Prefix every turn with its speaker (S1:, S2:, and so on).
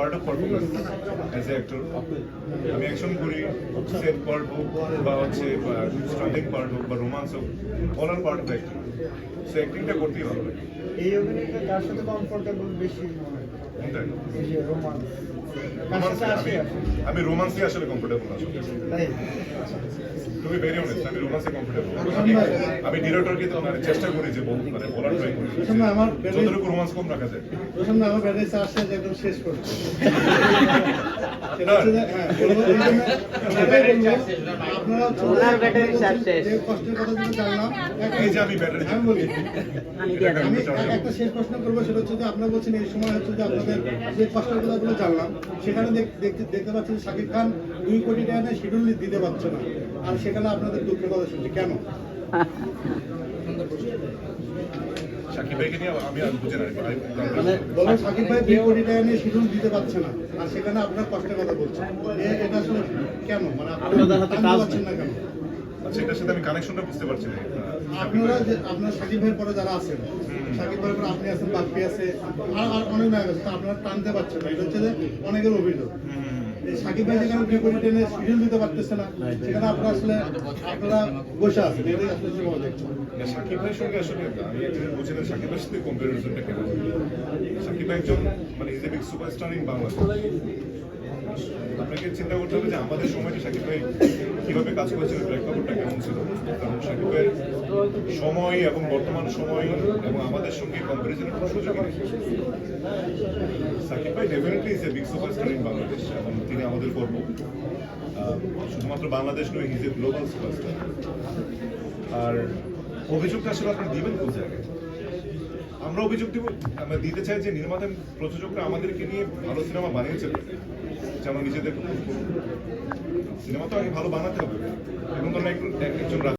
S1: Part of performance as a actor আমি action করি set part হোক বা হচ্ছে স্ট্রাগলিং পার্ট হোক বা রোমান্স হোক all R part of acting so অ্যাক্টিংটা করতেই ভালো লাগে
S2: এই কার সাথে কমফোর্টেবল বেশি
S1: আমি রোমান্সে আসলে কমফোর্টেবল আসলে
S2: তাই?
S1: টু বি ভেরি অনেস্ট আমি রোমান্সে কমফোর্টেবল আমি ডিরেক্টরকে তো মানে চেষ্টা করি যে মানে বলার ট্রাই করি।
S3: আমার
S1: যতটুকু রোমান্স কম রাখা যায়।
S3: আমার একদম শেষ করছে একটা শেষ প্রশ্ন করব সেটা হচ্ছে যে আপনারা বলছেন এই সময় হচ্ছে যে আপনাদের যে কষ্টের কথাগুলো জানলাম সেখানে দেখ- দেখতে দেখতে পাচ্ছি শাকিব খান দুই কোটি টাকা শিডিউল দিতে পারছে না আর সেখানে আপনাদের দুঃখের কথা শুনছি কেন
S1: সাকিব ভাইকে নিয়ে আমি আর বুঝে না
S3: মানে বলো সাকিব ভাই দুই কোটি টাকা নিয়ে শিডিউল দিতে পারছে না। আর সেখানে আপনার কষ্টের কথা বলছেন। এটা আসলে কেন? মানে আপনাদের
S4: হাতে কাজ
S3: না কেন?
S1: এটার সাথে আমি কানেকশনটা বুঝতে পারছি না।
S3: আপনারা যে আপনার সাকিব ভাইয়ের পরে যারা আছেন সাকিব ভাইয়ের পরে আপনি আছেন বাপ্পি আছে আর আর অনেক নায়ক আছে আপনারা টানতে পারছেন না। এটা হচ্ছে যে অনেকের অভিযোগ। সাকিব ভাই যেখানে দুই টেনে শিডিউল দিতে পারতেছে না সেখানে আপনারা আসলে আপনারা বসে আছেন। এটাই আসলে
S1: সাকিব ভাইয়ের সঙ্গে আসলে আমি বুঝি না সাকিব ভাইয়ের সাথে কম্পারিজনটা কেন সাকিব ভাই একজন মানে is a big superstar in Bangladesh চিন্তা করতে যে আমাদের সময়টা সাকিব ভাই কীভাবে কাজ করেছিল প্রেক্ষাপটটা কেমন ছিল? কারণ সাকিব সময় এবং বর্তমান সময় এবং আমাদের সঙ্গে কম্পারিজনের কোনো সুযোগই নেই। সাকিব ভাই definitely is a big superstar in Bangladesh এবং তিনি আমাদের গর্ব। শুধুমাত্র বাংলাদেশ নয় হিজ এ গ্লোবাল সুপারস্টার আর অভিযোগটা আসলে আপনারা দিবেন কোন জায়গায়? আমরা অভিযোগ দিব, আমরা দিতে চাই যে নির্মাতা প্রযোজকরা আমাদেরকে নিয়ে ভালো সিনেমা বানিয়েছে যেমন নিজেদের সিনেমা তো আগে ভালো বানাতে হবে এবং একজন একজন